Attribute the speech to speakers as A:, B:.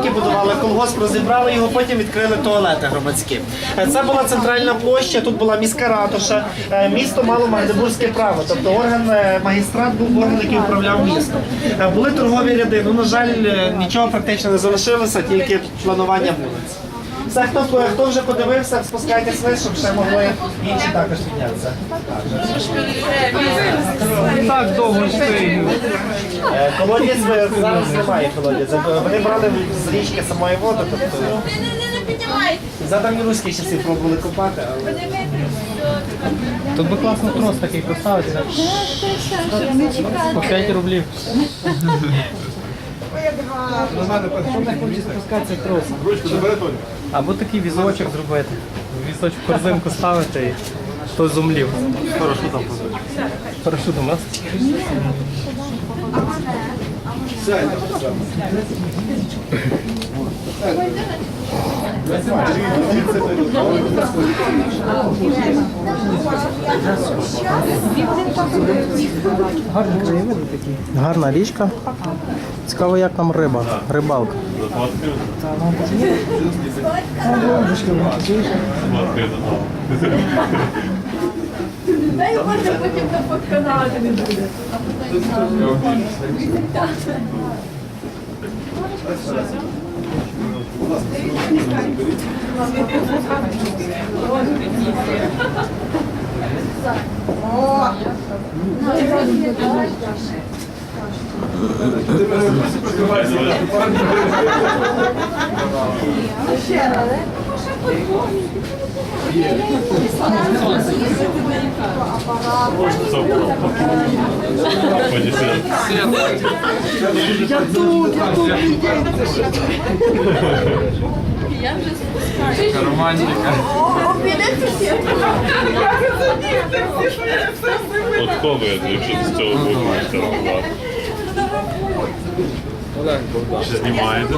A: будинки будували, колгосп розібрали його, потім відкрили туалети громадські. Е, Це була центральна площа, тут була міська ратуша. Е, Місто мало магдебурзьке право, тобто орган е, магістрат був орган, який управляв містом. Були торгові ряди. Ну на жаль, нічого практично не залишилося, тільки планування вулиць. Все, хто, хто вже подивився, спускайтесь вниз, щоб ще могли інші також піднятися.
B: Так довго стоїть.
A: Е, Колодязь е, зараз немає колодязь. Вони брали з річки самої води, тобто
C: Не піднімайте.
A: за давньоруські часи пробували копати, але
B: Тут би класно трос такий поставити. По 5 рублів. Що не хоче спускатися тросом? Або такий візочок зробити. Візочок корзинку ставити і хто зумлів. Парашутом. Парашутом, у такі. Гарна річка. Цікаво, як там риба, рибалка.
C: Дай можна потім на подканалі не буде.
D: От хто ви, якщо з цього боку можете рахувати? Чи знімаєте?